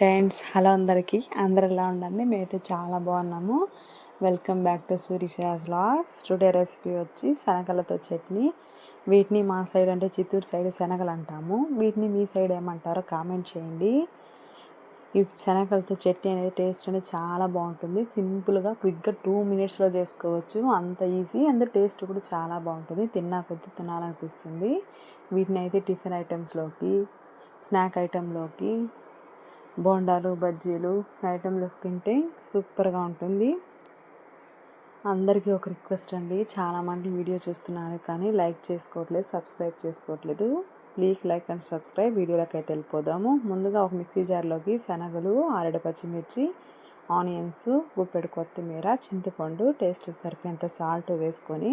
Friends hello అందరికీ. అందరు ఎలా ఉండండి? మేమైతే చాలా బాగున్నాము. వెల్కమ్ బ్యాక్ టు సూర్యశ్రాజ్ లాగ్స్ టుడే రెసిపీ వచ్చి శనగలతో చట్నీ. వీటిని మా సైడ్ అంటే చిత్తూరు సైడ్ శనగలు అంటాము. వీటిని మీ సైడ్ ఏమంటారో కామెంట్ చేయండి. ఈ శనగలతో చట్నీ అనేది టేస్ట్ అనేది చాలా బాగుంటుంది. సింపుల్గా క్విక్గా టూ మినిట్స్లో చేసుకోవచ్చు. అంత ఈజీ అంత టేస్ట్ కూడా చాలా బాగుంటుంది. తిన్నా కొద్దీ తినాలనిపిస్తుంది. వీటిని అయితే టిఫిన్ ఐటమ్స్లోకి స్నాక్ ఐటెంలోకి బోండాలు బజ్జీలు ఐటెంలు తింటే సూపర్గా ఉంటుంది. అందరికీ ఒక రిక్వెస్ట్ అండి. చాలామంది వీడియో చూస్తున్నారు కానీ లైక్ చేసుకోవట్లేదు సబ్స్క్రైబ్ చేసుకోవట్లేదు. Please like and subscribe. వీడియోలోకి అయితే వెళ్ళిపోదాము. ముందుగా ఒక మిక్సీ జార్లోకి శనగలు ఆరెడ పచ్చిమిర్చి ఆనియన్స్ ఉప్పెడు కొత్తిమీర చింతపండు టేస్ట్ సరిపోయేంత సాల్ట్ వేసుకొని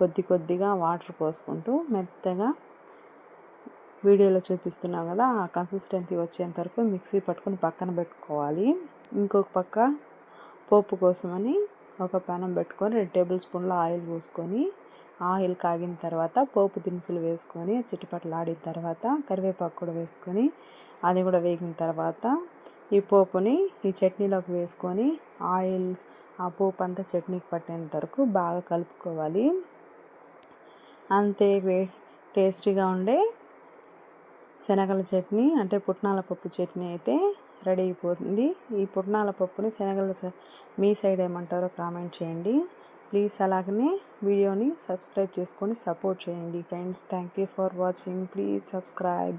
కొద్ది కొద్దిగా వాటర్ పోసుకుంటూ మెత్తగా వీడియోలో చూపిస్తున్నాం కదా ఆ కన్సిస్టెన్సీ వచ్చేంత వరకు మిక్సీ పట్టుకొని పక్కన పెట్టుకోవాలి. ఇంకొక పక్క పోపు కోసమని ఒక పెనం పెట్టుకొని రెండు టేబుల్ స్పూన్ల ఆయిల్ పోసుకొని ఆయిల్ కాగిన తర్వాత పోపు దినుసులు వేసుకొని చిట్టుపట్లు ఆడిన తర్వాత కరివేపాకు కూడా వేసుకొని అది కూడా వేగిన తర్వాత ఈ పోపుని ఈ చట్నీలోకి వేసుకొని ఆయిల్ ఆ పోపు అంతా చట్నీకి పట్టేంత వరకు బాగా కలుపుకోవాలి. అంతే టేస్టీగా ఉండే శనగల చట్నీ అంటే పుట్నాల పప్పు చట్నీ అయితే రెడీ అయిపోతుంది. ఈ పుట్నాల పప్పుని శనగల మీ సైడ్ ఏమంటారో కామెంట్ చేయండి. ప్లీజ్ అలాగనే వీడియోని సబ్స్క్రైబ్ చేసుకొని సపోర్ట్ చేయండి. Friends thank you for watching. Please subscribe.